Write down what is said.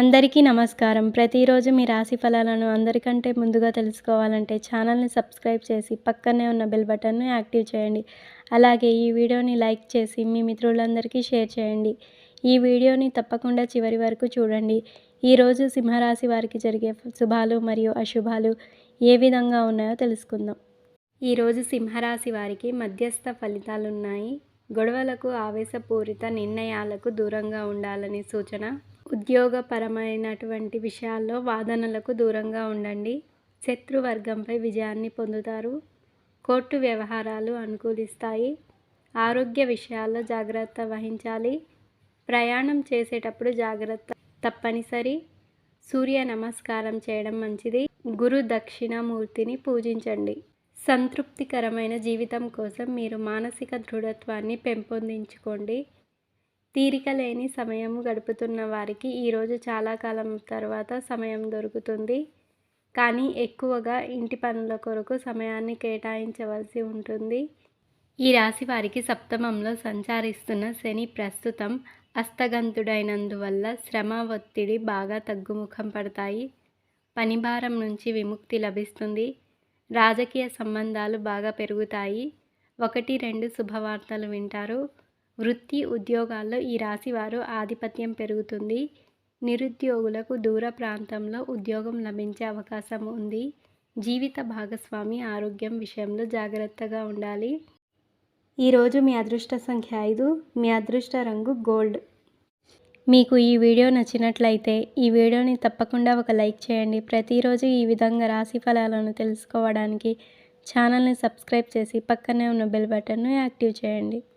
అందరికీ నమస్కారం. ప్రతిరోజు మీ రాశి ఫలాలను అందరికంటే ముందుగా తెలుసుకోవాలంటే ఛానల్ని సబ్స్క్రైబ్ చేసి పక్కనే ఉన్న బెల్ బటన్ను యాక్టివ్ చేయండి. అలాగే ఈ వీడియోని లైక్ చేసి మీ మిత్రులందరికీ షేర్ చేయండి. ఈ వీడియోని తప్పకుండా చివరి వరకు చూడండి. ఈరోజు సింహరాశి వారికి జరిగే శుభాలు మరియు అశుభాలు ఏ విధంగా ఉన్నాయో తెలుసుకుందాం. ఈరోజు సింహరాశి వారికి మధ్యస్థ ఫలితాలున్నాయి. గొడవలకు ఆవేశపూరిత నిర్ణయాలకు దూరంగా ఉండాలని సూచన ఉద్యోగపరమైనటువంటి విషయాల్లో వాదనలకు దూరంగా ఉండండి. శత్రువర్గంపై విజయాన్ని పొందుతారు. కోర్టు వ్యవహారాలు అనుకూలిస్తాయి. ఆరోగ్య విషయాల్లో జాగ్రత్త వహించాలి. ప్రయాణం చేసేటప్పుడు జాగ్రత్త తప్పనిసరి. సూర్య నమస్కారం చేయడం మంచిది. గురు దక్షిణామూర్తిని పూజించండి. సంతృప్తికరమైన జీవితం కోసం మీరు మానసిక దృఢత్వాన్ని పెంపొందించుకోండి. తీరిక లేని సమయం గడుపుతున్న వారికి ఈరోజు చాలా కాలం తర్వాత సమయం దొరుకుతుంది. కానీ ఎక్కువగా ఇంటి పనుల కొరకు సమయాన్ని కేటాయించవలసి ఉంటుంది. ఈ రాశి వారికి సప్తమంలో సంచారిస్తున్న శని ప్రస్తుతం అస్తగంతుడైనందువల్ల శ్రమ ఒత్తిడి బాగా తగ్గుముఖం పడతాయి. పనిభారం నుంచి విముక్తి లభిస్తుంది. రాజకీయ సంబంధాలు బాగా పెరుగుతాయి. ఒకటి రెండు శుభవార్తలు వింటారు. వృత్తి ఉద్యోగాల్లో ఈ రాశి వారు ఆధిపత్యం పెరుగుతుంది. నిరుద్యోగులకు దూర ప్రాంతంలో ఉద్యోగం లభించే అవకాశం ఉంది. జీవిత భాగస్వామి ఆరోగ్యం విషయంలో జాగ్రత్తగా ఉండాలి. ఈరోజు మీ అదృష్ట సంఖ్య ఐదు మీ అదృష్ట రంగు గోల్డ్. మీకు ఈ వీడియో నచ్చినట్లయితే ఈ వీడియోని తప్పకుండా ఒక లైక్ చేయండి. ప్రతిరోజు ఈ విధంగా రాశి ఫలాలను తెలుసుకోవడానికి ఛానల్ని సబ్స్క్రైబ్ చేసి పక్కనే ఉన్న బెల్ బటన్ను యాక్టివ్ చేయండి.